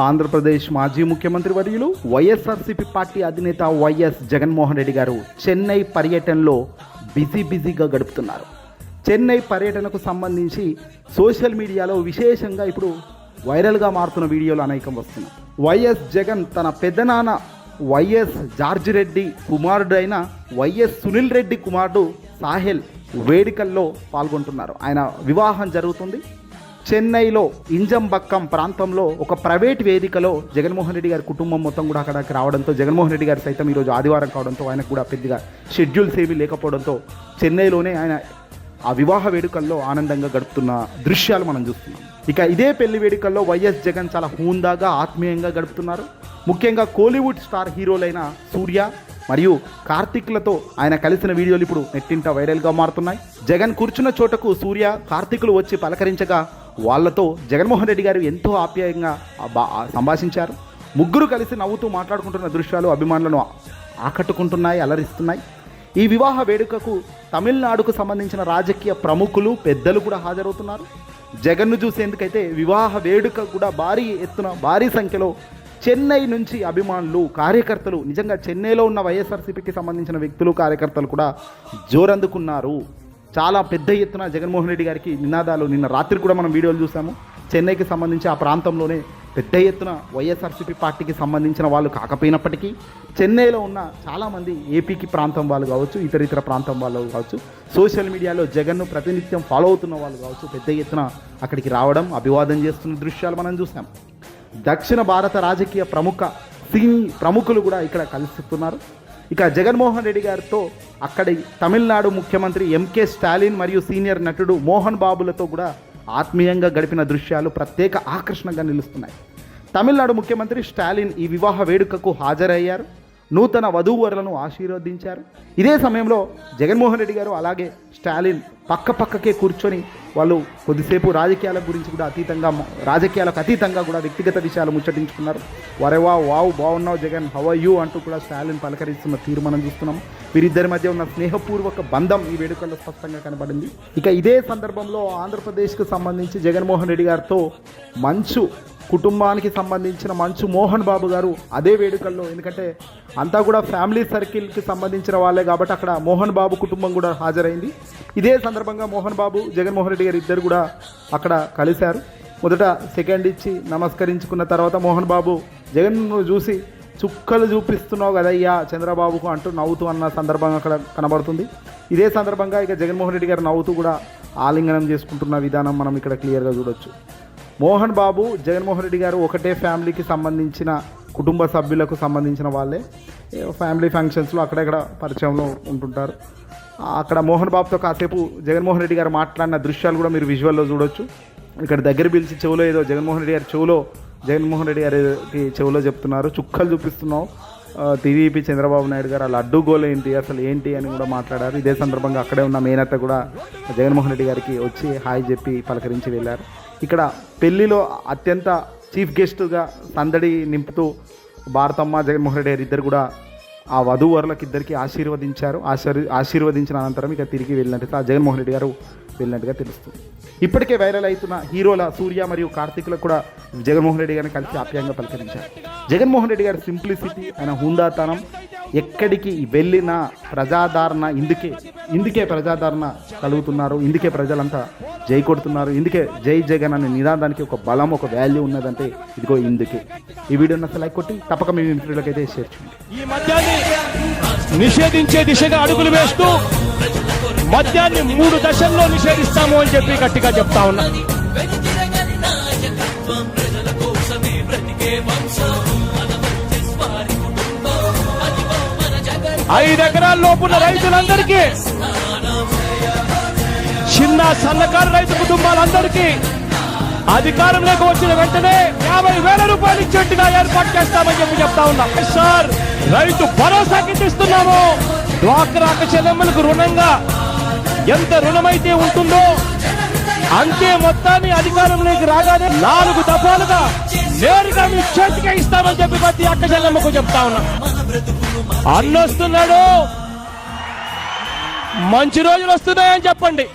ఆంధ్రప్రదేశ్ మాజీ ముఖ్యమంత్రి వర్యులు వైఎస్ఆర్సీపీ పార్టీ అధినేత వైఎస్ జగన్మోహన్ రెడ్డి గారు చెన్నై పర్యటనలో బిజీ బిజీగా గడుపుతున్నారు. చెన్నై పర్యటనకు సంబంధించి సోషల్ మీడియాలో విశేషంగా ఇప్పుడు వైరల్గా మారుతున్న వీడియోలు అనేకం వస్తున్నాయి. వైఎస్ జగన్ తన పెద్దనాన్న వైఎస్ జార్జ్ రెడ్డి కుమారుడు అయిన వైఎస్ సునీల్ రెడ్డి కుమారుడు సాహెల్ వేడుకల్లో పాల్గొంటున్నారు. ఆయన వివాహం జరుగుతుంది. చెన్నైలో ఇంజంబక్కం ప్రాంతంలో ఒక ప్రైవేట్ వేదికలో జగన్మోహన్ రెడ్డి గారి కుటుంబం మొత్తం కూడా అక్కడికి రావడంతో జగన్మోహన్ రెడ్డి గారు సైతం ఈరోజు ఆదివారం కావడంతో ఆయనకు కూడా పెద్దగా షెడ్యూల్స్ ఏమీ లేకపోవడంతో చెన్నైలోనే ఆయన ఆ వివాహ వేడుకల్లో ఆనందంగా గడుపుతున్న దృశ్యాలు మనం చూస్తున్నాం. ఇక ఇదే పెళ్ళి వేడుకల్లో వైఎస్ జగన్ చాలా హూందాగా ఆత్మీయంగా గడుపుతున్నారు. ముఖ్యంగా కోలీవుడ్ స్టార్ హీరోలైన సూర్య మరియు కార్తిక్లతో ఆయన కలిసిన వీడియోలు ఇప్పుడు నెట్టింట వైరల్గా మారుతున్నాయి. జగన్ కూర్చున్న చోటకు సూర్య కార్తీకులు వచ్చి పలకరించగా వాళ్ళతో జగన్మోహన్ రెడ్డి గారు ఎంతో ఆప్యాయంగా సంభాషించారు. ముగ్గురు కలిసి నవ్వుతూ మాట్లాడుకుంటున్న దృశ్యాలు అభిమానులను ఆకట్టుకుంటున్నాయి అలరిస్తున్నాయి. ఈ వివాహ వేడుకకు తమిళనాడుకు సంబంధించిన రాజకీయ ప్రముఖులు పెద్దలు కూడా హాజరవుతున్నారు. జగన్ను చూసేందుకైతే వివాహ వేడుక కూడా భారీ ఎత్తున భారీ సంఖ్యలో చెన్నై నుంచి అభిమానులు కార్యకర్తలు నిజంగా చెన్నైలో ఉన్న వైఎస్ఆర్సీపీకి సంబంధించిన వ్యక్తులు కార్యకర్తలు కూడా జోరందుకున్నారు. చాలా పెద్ద ఎత్తున జగన్మోహన్ రెడ్డి గారికి నినాదాలు. నిన్న రాత్రి కూడా మనం వీడియోలు చూసాము. చెన్నైకి సంబంధించి ఆ ప్రాంతంలోనే పెద్ద ఎత్తున వైఎస్ఆర్సీపీ పార్టీకి సంబంధించిన వాళ్ళు కాకపోయినప్పటికీ చెన్నైలో ఉన్న చాలామంది ఏపీకి ప్రాంతం వాళ్ళు కావచ్చు ఇతర ఇతర ప్రాంతం వాళ్ళు కావచ్చు సోషల్ మీడియాలో జగన్ను ప్రతినిత్యం ఫాలో అవుతున్న వాళ్ళు కావచ్చు పెద్ద ఎత్తున అక్కడికి రావడం అభివాదం చేస్తున్న దృశ్యాలు మనం చూసాం. దక్షిణ భారత రాజకీయ ప్రముఖ సినీ ప్రముఖులు కూడా ఇక్కడ కలుస్తున్నారు. ఇక జగన్మోహన్ రెడ్డి గారితో అక్కడి తమిళనాడు ముఖ్యమంత్రి ఎంకే స్టాలిన్ మరియు సీనియర్ నటుడు మోహన్ బాబులతో కూడా ఆత్మీయంగా గడిపిన దృశ్యాలు ప్రత్యేక ఆకర్షణగా నిలుస్తున్నాయి. తమిళనాడు ముఖ్యమంత్రి స్టాలిన్ ఈ వివాహ వేడుకకు హాజరయ్యారు. నూతన వధూవరులను ఆశీర్వదించారు. ఇదే సమయంలో జగన్మోహన్ రెడ్డి గారు అలాగే స్టాలిన్ పక్క పక్కకే కూర్చొని వాళ్ళు కొద్దిసేపు రాజకీయాల గురించి కూడా అతీతంగా రాజకీయాలకు అతీతంగా కూడా వ్యక్తిగత విషయాలు ముచ్చటించుకున్నారు. వరేవా వావ్ బాగున్నావు జగన్ హవ యూ? అంటూ కూడా స్టాలిన్ పలకరిస్తున్న తీర్మానం చూస్తున్నాం. వీరిద్దరి మధ్య ఉన్న స్నేహపూర్వక బంధం ఈ వేడుకల్లో స్పష్టంగా కనబడింది. ఇక ఇదే సందర్భంలో ఆంధ్రప్రదేశ్కు సంబంధించి జగన్మోహన్ రెడ్డి గారితో మంచు కుటుంబానికి సంబంధించిన మంచు మోహన్ బాబు గారు అదే వేడుకల్లో ఎందుకంటే అంతా కూడా ఫ్యామిలీ సర్కిల్కి సంబంధించిన వాళ్ళే కాబట్టి అక్కడ మోహన్ బాబు కుటుంబం కూడా హాజరైంది. ఇదే సందర్భంగా మోహన్ బాబు జగన్మోహన్ రెడ్డి గారు ఇద్దరు కూడా అక్కడ కలిశారు. మొదట సెకండ్ ఇచ్చి నమస్కరించుకున్న తర్వాత మోహన్ బాబు జగన్ను చూసి చుక్కలు చూపిస్తున్నావు కదయ్యా చంద్రబాబుకు అంటూ నవ్వుతూ అన్న సందర్భం అక్కడ కనబడుతుంది. ఇదే సందర్భంగా ఇక జగన్మోహన్ రెడ్డి గారు నవ్వుతూ కూడా ఆలింగనం చేసుకుంటున్న విధానం మనం ఇక్కడ క్లియర్గా చూడొచ్చు. మోహన్ బాబు జగన్మోహన్ రెడ్డి గారు ఒకటే ఫ్యామిలీకి సంబంధించిన కుటుంబ సభ్యులకు సంబంధించిన వాళ్ళే. ఫ్యామిలీ ఫంక్షన్స్లో అక్కడక్కడ పరిచయంలో ఉంటుంటారు. అక్కడ మోహన్ బాబుతో కాసేపు జగన్మోహన్ రెడ్డి గారు మాట్లాడిన దృశ్యాలు కూడా మీరు విజువల్లో చూడొచ్చు. ఇక్కడ దగ్గర పిలిచి చెవులో ఏదో జగన్మోహన్ రెడ్డి గారి చెవులో జగన్మోహన్ రెడ్డి గారికి చెవులో చెప్తున్నారు. చుక్కలు చూపిస్తున్నావు. టీడీపీ చంద్రబాబు నాయుడు గారు అలా అడ్డు ఏంటి అసలు ఏంటి అని కూడా మాట్లాడారు. ఇదే సందర్భంగా అక్కడే ఉన్న మేనత్త కూడా జగన్మోహన్ రెడ్డి గారికి వచ్చి హాయ్ చెప్పి పలకరించి వెళ్ళారు. ఇక్కడ పెళ్ళిలో అత్యంత చీఫ్ గెస్ట్గా సందడి నింపుతూ భారతమ్మ జగన్మోహన్ రెడ్డి గారు ఇద్దరు కూడా ఆ వధూవరులకు ఇద్దరికి ఆశీర్వదించారు. ఆశీర్ ఆశీర్వదించిన అనంతరం ఇక తిరిగి వెళ్ళినట్టుగా జగన్మోహన్ రెడ్డి గారు వెళ్ళినట్టుగా తెలుస్తుంది. ఇప్పటికే వైరల్ అవుతున్న హీరోల సూర్య మరియు కార్తీకులకు కూడా జగన్మోహన్ రెడ్డి గారిని కలిసి ఆప్యాయంగా పలకరించారు. జగన్మోహన్ రెడ్డి గారి సింప్లిసిటీ ఆయన హుందాతనం ఎక్కడికి వెళ్ళినా ప్రజాదరణ ఇందుకే ఇందుకే ప్రజాదరణ కలుగుతున్నారు ఇందుకే ప్రజలంతా జై కొడుతున్నారు ఇందుకే జై జగన్ అనే నినాదానికి ఒక బలం ఒక వాల్యూ ఉన్నదంటే ఇదిగో ఇందుకే. ఈ వీడియోని అసలు లైక్ కొట్టి తప్పక మీ మిత్రులకైతే షేర్ చేయండి. ఈ నిషేధించే దిశగా అడుగులు వేస్తూ మద్యాన్ని మూడు దశల్లో నిషేధిస్తాము అని చెప్పి గట్టిగా చెప్తా ఉన్నా. ప్రజల కోసమే బ్రతికే వంశం ఐదు ఎకరాల లోపున్న రైతులందరికీ చిన్న సన్నకారు రైతు కుటుంబాలందరికీ అధికారంలోకి వచ్చిన వెంటనే యాభై వేల రూపాయలు ఇచ్చేట్టుగా ఏర్పాటు చేస్తామని చెప్పి చెప్తా ఉన్నా. సార్ రైతు భరోసా కింద ఇస్తున్నాము డ్వాక్రాక చెల్లెమ్మలకు రుణంగా ఎంత రుణమైతే ఉంటుందో అంతే మొత్తాన్ని అధికారంలోకి రాగానే నాలుగు దఫాలుగా నేరుగా చేతికే ఇస్తామని చెప్పి ప్రతి అక్క చెల్లెమ్మకు చెప్తా ఉన్నా. అన్నొస్తున్నాడు. మంచి రోజులు వస్తున్నాయని చెప్పండి.